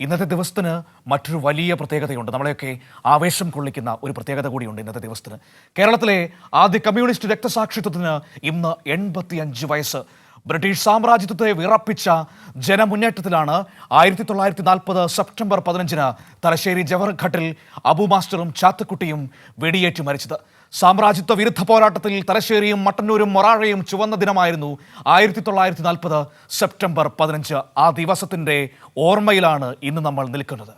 ഇന്നത്തെ ദിവസത്തിന് മറ്റൊരു വലിയ പ്രത്യേകതയുണ്ട്. നമ്മളെയൊക്കെ ആവേശം കൊള്ളിക്കുന്ന ഒരു പ്രത്യേകത കൂടിയുണ്ട് ഇന്നത്തെ ദിവസത്തിന്. കേരളത്തിലെ ആദ്യ കമ്മ്യൂണിസ്റ്റ് രക്തസാക്ഷിത്വത്തിന് ഇന്ന് എൺപത്തിയഞ്ച് വയസ്സ്. ബ്രിട്ടീഷ് സാമ്രാജ്യത്വത്തെ വിറപ്പിച്ച ജനമുന്നേറ്റത്തിലാണ് ആയിരത്തി തൊള്ളായിരത്തി നാൽപ്പത് സെപ്റ്റംബർ പതിനഞ്ചിന് തലശ്ശേരി ജവഹർഘട്ടിൽ അബു മാസ്റ്ററും ചാത്തുക്കുട്ടിയും വെടിയേറ്റ് മരിച്ചത്. സാമ്രാജ്യത്വ വിരുദ്ധ പോരാട്ടത്തിൽ തലശ്ശേരിയും മട്ടന്നൂരും മൊറാഴയും ചുവന്ന ദിനമായിരുന്നു ആയിരത്തി തൊള്ളായിരത്തി നാൽപ്പത് സെപ്റ്റംബർ പതിനഞ്ച് ആ ദിവസത്തിന്റെ ഓർമ്മയിലാണ് ഇന്ന് നമ്മൾ നിൽക്കുന്നത്.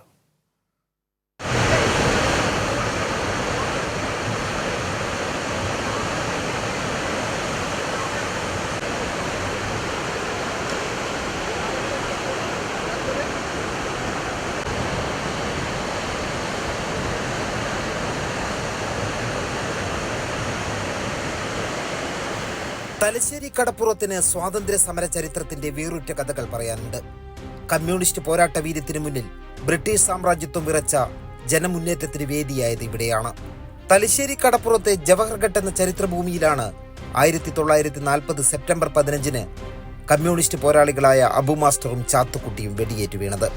തലശ്ശേരി കടപ്പുറത്തിന് സ്വാതന്ത്ര്യ സമര ചരിത്രത്തിന്റെ വേറുറ്റ കഥകൾ പറയാനുണ്ട്. കമ്മ്യൂണിസ്റ്റ് പോരാട്ട വീര്യത്തിന് മുന്നിൽ ബ്രിട്ടീഷ് സാമ്രാജ്യത്വം വിറച്ച ജനമുന്നേറ്റത്തിന് വേദിയായത് ഇവിടെയാണ്. തലശ്ശേരി കടപ്പുറത്തെ ജവഹർഘട്ട് എന്ന ചരിത്രഭൂമിയിലാണ് ആയിരത്തി തൊള്ളായിരത്തി നാൽപ്പത് സെപ്റ്റംബർ പതിനഞ്ചിന് കമ്മ്യൂണിസ്റ്റ് പോരാളികളായ അബു മാസ്റ്ററും ചാത്തുക്കുട്ടിയും വെടിയേറ്റ് വീണത്.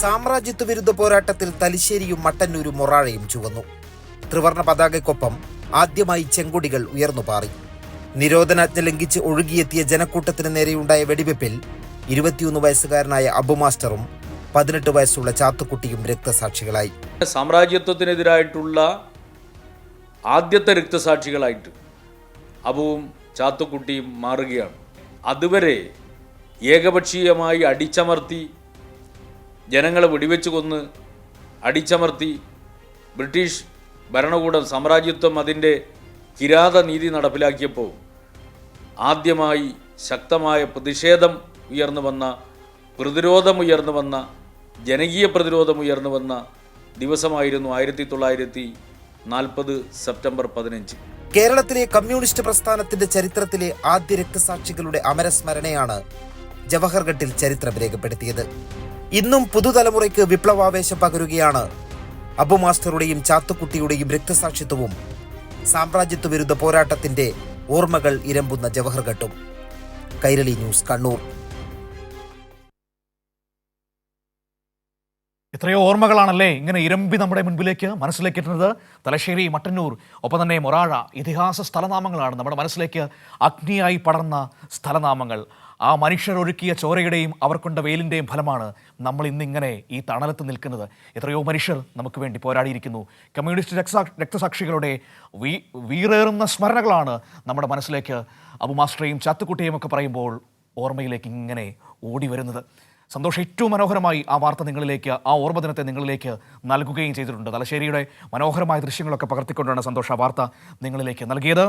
സാമ്രാജ്യത്വ വിരുദ്ധ പോരാട്ടത്തിൽ തലശ്ശേരിയും മട്ടന്നൂരും മൊറാഴയും ചുവന്നു. ത്രിവർണ പതാകയ്ക്കൊപ്പം ആദ്യമായി ചെങ്കൊടികൾ ഉയർന്നു പാറി. നിരോധനാജ്ഞ ലംഘിച്ച് ഒഴുകിയെത്തിയ ജനക്കൂട്ടത്തിന് നേരെയുണ്ടായ വെടിവെപ്പിൽ ഇരുപത്തിയൊന്ന് വയസ്സുകാരനായ അബു മാസ്റ്ററും പതിനെട്ട് വയസ്സുള്ള ചാത്തുക്കുട്ടിയും രക്തസാക്ഷികളായി. സാമ്രാജ്യത്വത്തിനെതിരായിട്ടുള്ള ആദ്യത്തെ രക്തസാക്ഷികളായിട്ട് അബുവും ചാത്തുക്കുട്ടിയും മാറുകയാണ്. അതുവരെ ഏകപക്ഷീയമായി അടിച്ചമർത്തി ജനങ്ങളെ വെടിവെച്ച് കൊന്ന് അടിച്ചമർത്തി ബ്രിട്ടീഷ് ഭരണകൂടം സാമ്രാജ്യത്വം അതിന്റെ കിരാത നീതി നടപ്പിലാക്കിയപ്പോൾ ആദ്യമായി ശക്തമായ പ്രതിഷേധം ഉയർന്നു വന്ന പ്രതിരോധം ഉയർന്നു വന്ന ജനകീയ പ്രതിരോധം ഉയർന്നു വന്ന ദിവസമായിരുന്നു ആയിരത്തി തൊള്ളായിരത്തി നാൽപ്പത് സെപ്റ്റംബർ പതിനഞ്ച്. കേരളത്തിലെ കമ്മ്യൂണിസ്റ്റ് പ്രസ്ഥാനത്തിന്റെ ചരിത്രത്തിലെ ആദ്യ രക്തസാക്ഷികളുടെ അമരസ്മരണയാണ് ജവഹർഘട്ടിൽ ചരിത്രം രേഖപ്പെടുത്തിയത്. ഇന്നും പുതുതലമുറയ്ക്ക് വിപ്ലവാവേശം പകരുകയാണ്. അബു മാസ്റ്ററുടെയും ചാത്തുക്കുട്ടിയുടെയും രക്തസാക്ഷിത്വവും സാമ്രാജ്യത്വ വിരുദ്ധ പോരാട്ടത്തിന്റെ ഓർമ്മകൾ ഇരമ്പുന്ന ജവഹർഘട്ടും. കൈരളി ന്യൂസ് കണ്ണൂർ. എത്രയോ ഓർമ്മകളാണല്ലേ ഇങ്ങനെ ഇരമ്പി നമ്മുടെ മുൻപിലേക്ക് മനസ്സിലേക്ക് എത്തുന്നത്. തലശ്ശേരി മട്ടന്നൂർ ഒപ്പം തന്നെ മൊറാഴ ഇതിഹാസ സ്ഥലനാമങ്ങളാണ് നമ്മുടെ മനസ്സിലേക്ക് അഗ്നിയായി പടർന്ന സ്ഥലനാമങ്ങൾ. ആ മനുഷ്യർ ഒരുക്കിയ ചോരയുടെയും അവർ കൊണ്ട വെയിലിന്റെയും ഫലമാണ് നമ്മൾ ഇന്നിങ്ങനെ ഈ തണലത്ത് നിൽക്കുന്നത്. എത്രയോ മനുഷ്യർ നമുക്ക് വേണ്ടി പോരാടിയിരിക്കുന്നു. കമ്മ്യൂണിസ്റ്റ് രക്തസാ രക്തസാക്ഷികളുടെ വീ വീറേറുന്ന സ്മരണകളാണ് നമ്മുടെ മനസ്സിലേക്ക് അബുമാസ്റ്ററേയും ചാത്തുക്കുട്ടിയും ഒക്കെ പറയുമ്പോൾ ഓർമ്മയിലേക്ക് ഇങ്ങനെ ഓടി വരുന്നത് സന്തോഷം ഏറ്റവും മനോഹരമായി ആ വാർത്ത നിങ്ങളിലേക്ക് ആ ഓർമ്മദിനത്തെ നിങ്ങളിലേക്ക് നൽകുകയും ചെയ്തിട്ടുണ്ട്. തലശ്ശേരിയുടെ മനോഹരമായ ദൃശ്യങ്ങളൊക്കെ പകർത്തിക്കൊണ്ടാണ് സന്തോഷ ആ വാർത്ത നിങ്ങളിലേക്ക് നൽകിയത്.